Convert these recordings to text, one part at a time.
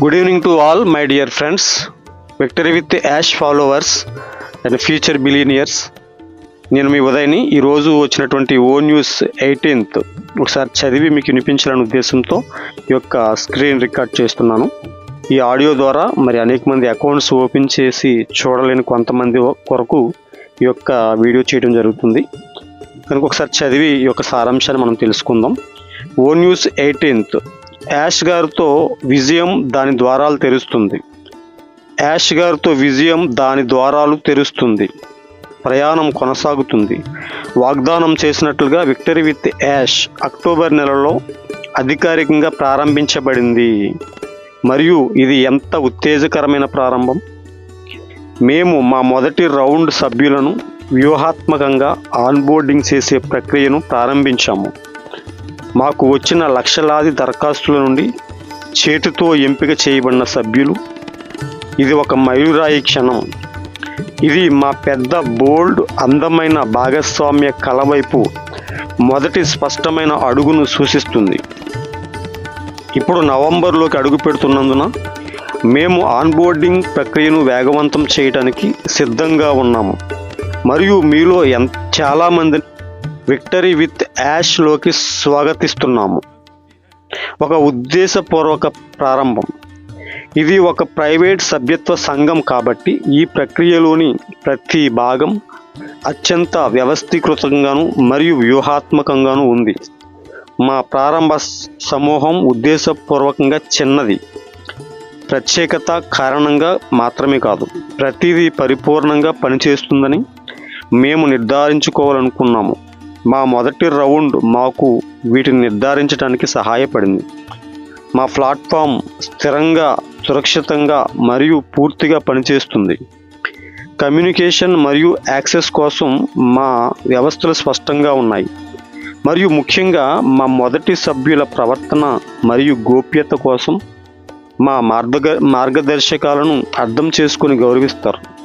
Good evening to all my dear friends victory with Ash followers and future billionaires నేను మీ ఉదయని ఈరోజు వచ్చినటువంటి ఓ news eighteenth ఒకసారి చదివి మీకు వినిపించాలనే ఉద్దేశంతో ఈ యొక్క స్క్రీన్ రికార్డ్ చేస్తున్నాను. ఈ ఆడియో ద్వారా మరి అనేక మంది అకౌంట్స్ ఓపెన్ చేసి చూడలేని కొంతమంది కొరకు ఈ యొక్క వీడియో చేయడం జరుగుతుంది. కనుక ఒకసారి చదివి ఈ యొక్క సారాంశాన్ని మనం తెలుసుకుందాం. ఓ న్యూస్ ఎయిటీన్త్ యాష్ గారితో విజయం దాని ద్వారాలు తెరుస్తుంది. యాష్ గారితో విజయం దాని ద్వారాలు తెరుస్తుంది. ప్రయాణం కొనసాగుతుంది. వాగ్దానం చేసినట్లుగా విక్టరీ విత్ యాష్ అక్టోబర్ నెలలో అధికారికంగా ప్రారంభించబడింది. మరియు ఇది ఎంత ఉత్తేజకరమైన ప్రారంభం? మేము మా మొదటి రౌండ్ సభ్యులను వ్యూహాత్మకంగా ఆన్బోర్డింగ్ చేసే ప్రక్రియను ప్రారంభించాము. మాకు వచ్చిన లక్షలాది దరఖాస్తుల నుండి చేతితో ఎంపిక చేయబడిన సభ్యులు. ఇది ఒక మైలురాయి క్షణం. ఇది మా పెద్ద బోల్డ్ అందమైన భాగస్వామ్య కళ వైపు మొదటి స్పష్టమైన అడుగును సూచిస్తుంది. ఇప్పుడు నవంబర్లోకి అడుగు పెడుతున్నందున మేము ఆన్బోర్డింగ్ ప్రక్రియను వేగవంతం చేయడానికి సిద్ధంగా ఉన్నాము. మరియు మీలో ఎంత చాలామంది విక్టరీ విత్ యాష్లోకి స్వాగతిస్తున్నాము. ఒక ఉద్దేశపూర్వక ప్రారంభం. ఇది ఒక ప్రైవేట్ సభ్యత్వ సంఘం కాబట్టి ఈ ప్రక్రియలోని ప్రతి భాగం అత్యంత వ్యవస్థీకృతంగాను మరియు వ్యూహాత్మకంగాను ఉంది. మా ప్రారంభ సమూహం ఉద్దేశపూర్వకంగా చిన్నది. ప్రత్యేకత కారణంగా మాత్రమే కాదు ప్రతిదీ పరిపూర్ణంగా పనిచేస్తుందని మేము నిర్ధారించుకోవాలనుకున్నాము. మా మొదటి రౌండ్ మాకు వీటిని నిర్ధారించడానికి సహాయపడింది. మా ప్లాట్ఫామ్ స్థిరంగా సురక్షితంగా మరియు పూర్తిగా పనిచేస్తుంది. కమ్యూనికేషన్ మరియు యాక్సెస్ కోసం మా వ్యవస్థలు స్పష్టంగా ఉన్నాయి. మరియు ముఖ్యంగా మా మొదటి సభ్యుల ప్రవర్తన మరియు గోప్యత కోసం మా మార్గ మార్గదర్శకాలను అర్థం చేసుకుని గౌరవిస్తారు.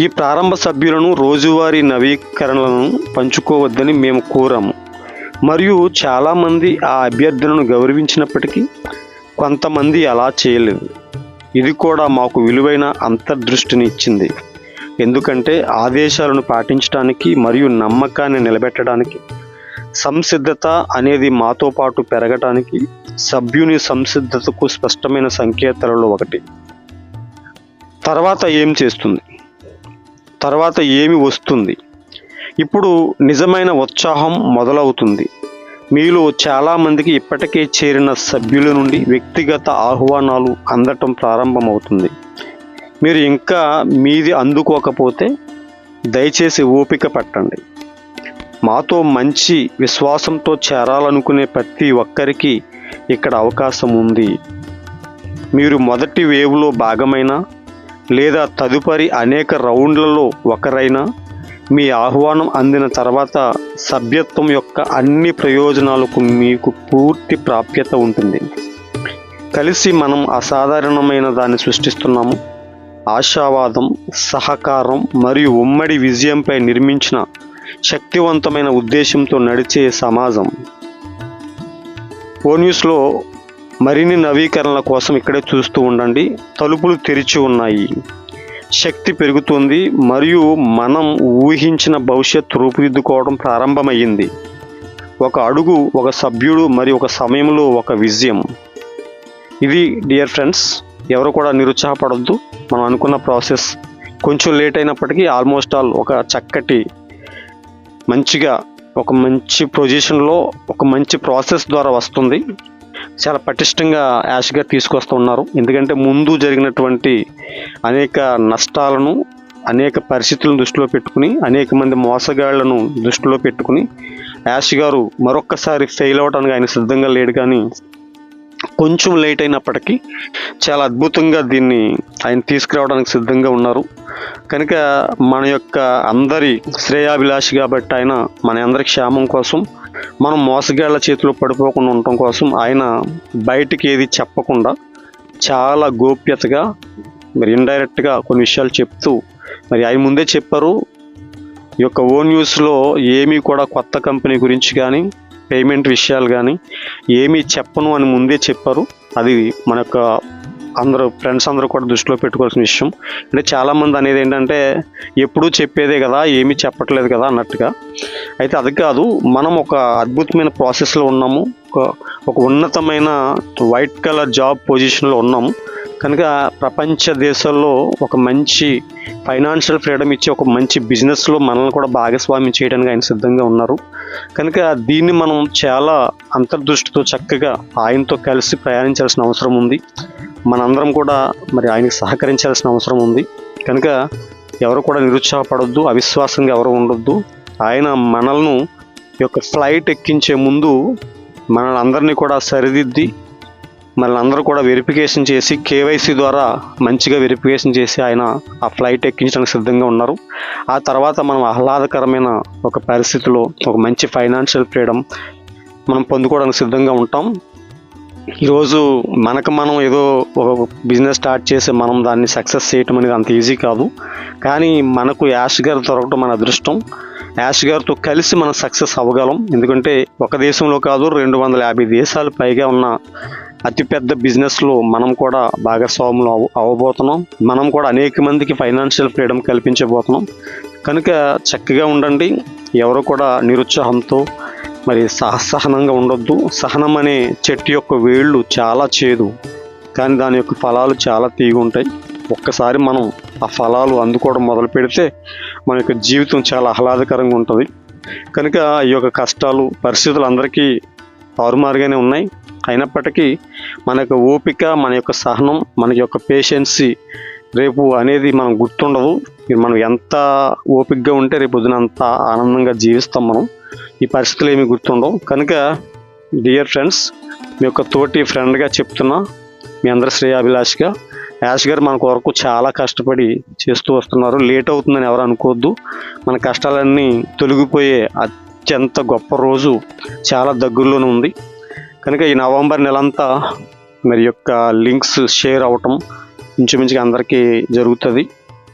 ఈ ప్రారంభ సభ్యులను రోజువారీ నవీకరణలను పంచుకోవద్దని మేము కోరాము. మరియు చాలామంది ఆ అభ్యర్థులను గౌరవించినప్పటికీ కొంతమంది అలా చేయలేదు. ఇది కూడా మాకు విలువైన అంతర్దృష్టిని ఇచ్చింది. ఎందుకంటే ఆదేశాలను పాటించడానికి మరియు నమ్మకాన్ని నిలబెట్టడానికి సంసిద్ధత అనేది మాతో పాటు పెరగటానికి సభ్యుని సంసిద్ధతకు స్పష్టమైన సంకేతాలలో ఒకటి. తర్వాత ఏం చేస్తుంది? తర్వాత ఏమి వస్తుంది? ఇప్పుడు నిజమైన ఉత్సాహం మొదలవుతుంది. మీలో చాలామందికి ఇప్పటికే చేరిన సభ్యుల నుండి వ్యక్తిగత ఆహ్వానాలు అందటం ప్రారంభమవుతుంది. మీరు ఇంకా మీది అందుకోకపోతే దయచేసి ఓపిక పట్టండి. మాతో మంచి విశ్వాసంతో చేరాలనుకునే ప్రతి ఒక్కరికి ఇక్కడ అవకాశం ఉంది. మీరు మొదటి వేవ్లో భాగమైనా లేదా తదుపరి అనేక రౌండ్లలో ఒకరైనా మీ ఆహ్వానం అందిన తర్వాత సభ్యత్వం యొక్క అన్ని ప్రయోజనాలకు మీకు పూర్తి ప్రాప్యత ఉంటుంది. కలిసి మనం అసాధారణమైన దాన్ని సృష్టిస్తున్నాము. ఆశావాదం సహకారం మరియు ఉమ్మడి విజయంపై నిర్మించిన శక్తివంతమైన ఉద్దేశంతో నడిచే సమాజం. ఓ న్యూస్లో మరిన్ని నవీకరణల కోసం ఇక్కడే చూస్తూ ఉండండి. తలుపులు తెరిచి ఉన్నాయి. శక్తి పెరుగుతుంది. మరియు మనం ఊహించిన భవిష్యత్ రూపుదిద్దుకోవడం ప్రారంభమయ్యింది. ఒక అడుగు ఒక సభ్యుడు మరియు ఒక సమయంలో ఒక విజయం. ఇది డియర్ ఫ్రెండ్స్ ఎవరు కూడా నిరుత్సాహపడద్దు. మనం అనుకున్న ప్రాసెస్ కొంచెం లేట్ అయినప్పటికీ ఆల్మోస్ట్ ఆల్ ఒక చక్కటి మంచిగా ఒక మంచి పొజిషన్లో ఒక మంచి ప్రాసెస్ ద్వారా వస్తుంది. చాలా పటిష్టంగా యాష్గా తీసుకొస్తున్నారు. ఎందుకంటే ముందు జరిగినటువంటి అనేక నష్టాలను అనేక పరిస్థితులను దృష్టిలో పెట్టుకుని అనేక మంది మోసగాళ్ళను దృష్టిలో పెట్టుకుని యాష్ గారు మరొక్కసారి ఫెయిల్ అవడానికి ఆయన సిద్ధంగా లేడు. కానీ కొంచెం లేట్ అయినప్పటికీ చాలా అద్భుతంగా దీన్ని ఆయన తీసుకురావడానికి సిద్ధంగా ఉన్నారు. కనుక మన యొక్క అందరి శ్రేయాభిలాషి కాబట్టి ఆయన మన అందరి క్షేమం కోసం మనం మోసగాళ్ళ చేతిలో పడిపోకుండా ఉండటం కోసం ఆయన బయటికి ఏది చెప్పకుండా చాలా గోప్యతగా మరి ఇండైరెక్ట్గా కొన్ని విషయాలు చెప్తూ మరి ఆయన ముందే చెప్పారు ఈ యొక్క ఓ న్యూస్లో ఏమీ కూడా కొత్త కంపెనీ గురించి కానీ పేమెంట్ విషయాలు కానీ ఏమీ చెప్పను అని ముందే చెప్పారు. అది మన యొక్క అందరూ ఫ్రెండ్స్ అందరూ కూడా దృష్టిలో పెట్టుకోవాల్సిన విషయం. అంటే చాలామంది అనేది ఏంటంటే ఎప్పుడూ చెప్పేదే కదా ఏమీ చెప్పట్లేదు కదా అన్నట్టుగా. అయితే అది కాదు మనం ఒక అద్భుతమైన ప్రాసెస్లో ఉన్నాము. ఒక ఒక ఉన్నతమైన వైట్ కలర్ జాబ్ పొజిషన్లో ఉన్నాము కనుక ప్రపంచ దేశాల్లో ఒక మంచి ఫైనాన్షియల్ ఫ్రీడమ్ ఇచ్చే ఒక మంచి బిజినెస్లో మనల్ని కూడా భాగస్వామ్యం చేయడానికి ఆయన సిద్ధంగా ఉన్నారు. కనుక దీన్ని మనం చాలా అంతర్దృష్టితో చక్కగా ఆయనతో కలిసి ప్రయాణించాల్సిన అవసరం ఉంది. మనందరం కూడా మరి ఆయనకి సహకరించాల్సిన అవసరం ఉంది. కనుక ఎవరు కూడా నిరుత్సాహపడొద్దు అవిశ్వాసంగా ఎవరు ఉండొద్దు. ఆయన మనల్ని ఈ యొక్క ఫ్లైట్ ఎక్కించే ముందు మనల్ని అందరినీ కూడా సరిదిద్ది మనల్ని అందరూ కూడా వెరిఫికేషన్ చేసి కేవైసీ ద్వారా మంచిగా వెరిఫికేషన్ చేసి ఆయన ఆ ఫ్లైట్ ఎక్కించడానికి సిద్ధంగా ఉన్నారు. ఆ తర్వాత మనం ఆహ్లాదకరమైన ఒక పరిస్థితిలో ఒక మంచి ఫైనాన్షియల్ ఫ్రీడమ్ మనం పొందుకోవడానికి సిద్ధంగా ఉంటాం. ఈరోజు మనకు మనం ఏదో ఒక బిజినెస్ స్టార్ట్ చేసి మనం దాన్ని సక్సెస్ చేయటం అనేది అంత ఈజీ కాదు. కానీ మనకు యాష్ గారు దొరకటం మన అదృష్టం. యాష్ గారితో కలిసి మనం సక్సెస్ అవ్వగలం. ఎందుకంటే ఒక దేశంలో కాదు రెండు వందల యాభై దేశాలు పైగా ఉన్న అతిపెద్ద బిజినెస్లో మనం కూడా భాగస్వాములు అవ అవ్వబోతున్నాం. మనం కూడా అనేక మందికి ఫైనాన్షియల్ ఫ్రీడమ్ కల్పించబోతున్నాం. కనుక చక్కగా ఉండండి. ఎవరు కూడా నిరుత్సాహంతో మరి సహసహనంగా ఉండొద్దు. సహనం అనే చెట్టు యొక్క వేళ్ళు చాలా చేదు. కానీ దాని యొక్క ఫలాలు చాలా తీగి ఉంటాయి. ఒక్కసారి మనం ఆ ఫలాలు అందుకోవడం మొదలు పెడితే మన యొక్క జీవితం చాలా ఆహ్లాదకరంగా ఉంటుంది. కనుక ఈ యొక్క కష్టాలు పరిస్థితులు అందరికీ తారుమారుగానే ఉన్నాయి. అయినప్పటికీ మన యొక్క ఓపిక మన యొక్క సహనం మన యొక్క పేషెన్సీ రేపు అనేది మనం గుర్తుండదు. మనం ఎంత ఓపికగా ఉంటే రేపు పొద్దున అంత ఆనందంగా జీవిస్తాం మనం. ఈ పరిస్థితులు ఏమి గుర్తుండవు. కనుక డియర్ ఫ్రెండ్స్ మీ యొక్క తోటి ఫ్రెండ్గా చెప్తున్నా మీ అందరి శ్రేయాభిలాష్గా యాష్ గారు మన కొరకు చాలా కష్టపడి చేస్తూ వస్తున్నారు. లేట్ అవుతుందని ఎవరు అనుకోవద్దు. మన కష్టాలన్నీ తొలగిపోయే అత్యంత గొప్ప రోజు చాలా దగ్గరలోనే ఉంది. కనుక ఈ నవంబర్ నెలంతా మరి యొక్క లింక్స్ షేర్ అవటం ఇంచుమించుగా అందరికీ జరుగుతుంది.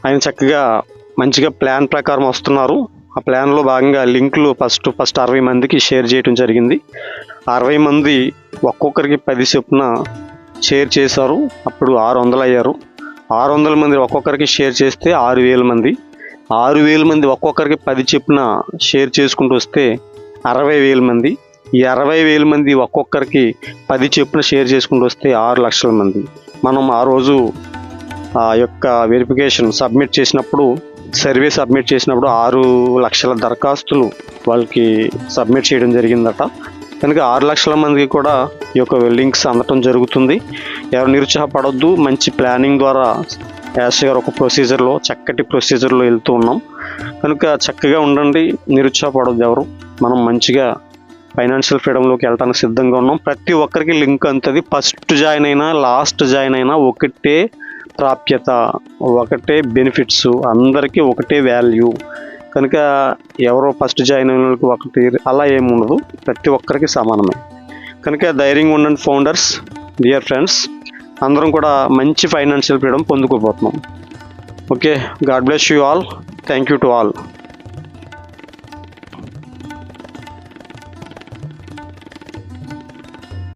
ఆయన చక్కగా మంచిగా ప్లాన్ ప్రకారం వస్తున్నారు. ఆ ప్లాన్లో భాగంగా లింకులు ఫస్ట్ ఫస్ట్ అరవై మందికి షేర్ చేయడం జరిగింది. అరవై మంది ఒక్కొక్కరికి పది చొప్పున షేర్ చేశారు. అప్పుడు ఆరు వందలు అయ్యారు ఆరు వందల మంది ఒక్కొక్కరికి షేర్ చేస్తే ఆరు వేల మంది. ఆరు వేల మంది ఒక్కొక్కరికి పది చొప్పున షేర్ చేసుకుంటూ వస్తే అరవై వేల మంది. ఈ అరవై వేల మంది ఒక్కొక్కరికి పది చొప్పున షేర్ చేసుకుంటూ వస్తే ఆరు లక్షల మంది. మనం ఆ రోజు యొక్క వెరిఫికేషన్ సబ్మిట్ చేసినప్పుడు సర్వే సబ్మిట్ చేసినప్పుడు ఆరు లక్షల దరఖాస్తులు వాళ్ళకి సబ్మిట్ చేయడం జరిగిందట. కనుక ఆరు లక్షల మందికి కూడా ఈ యొక్క లింక్స్ అందటం జరుగుతుంది. ఎవరు నిరుత్సాహపడొద్దు మంచి ప్లానింగ్ ద్వారా యాస్ గారు ఒక ప్రొసీజర్లో చక్కటి ప్రొసీజర్లో వెళ్తూ ఉన్నాం. కనుక చక్కగా ఉండండి నిరుత్సాహపడొద్దు ఎవరు. మనం మంచిగా ఫైనాన్షియల్ ఫ్రీడంలోకి వెళ్ళడానికి సిద్ధంగా ఉన్నాం. ప్రతి ఒక్కరికి లింక్ అంతది. ఫస్ట్ జాయిన్ అయినా లాస్ట్ జాయిన్ అయినా ఒకటే ప్రాప్యత ఒకటే బెనిఫిట్స్ అందరికీ ఒకటే వాల్యూ కనుక ఎవరో ఫస్ట్ జాయిన్ అయిన వాళ్ళకి ఒకటి అలా ఏమి ఉండదు. ప్రతి ఒక్కరికి సమానమే. కనుక ధైర్యంగా ఉండండి ఫౌండర్స్ డియర్ ఫ్రెండ్స్ అందరం కూడా మంచి financial freedom పొందుకోబోతున్నాం. Okay God bless you all thank you to all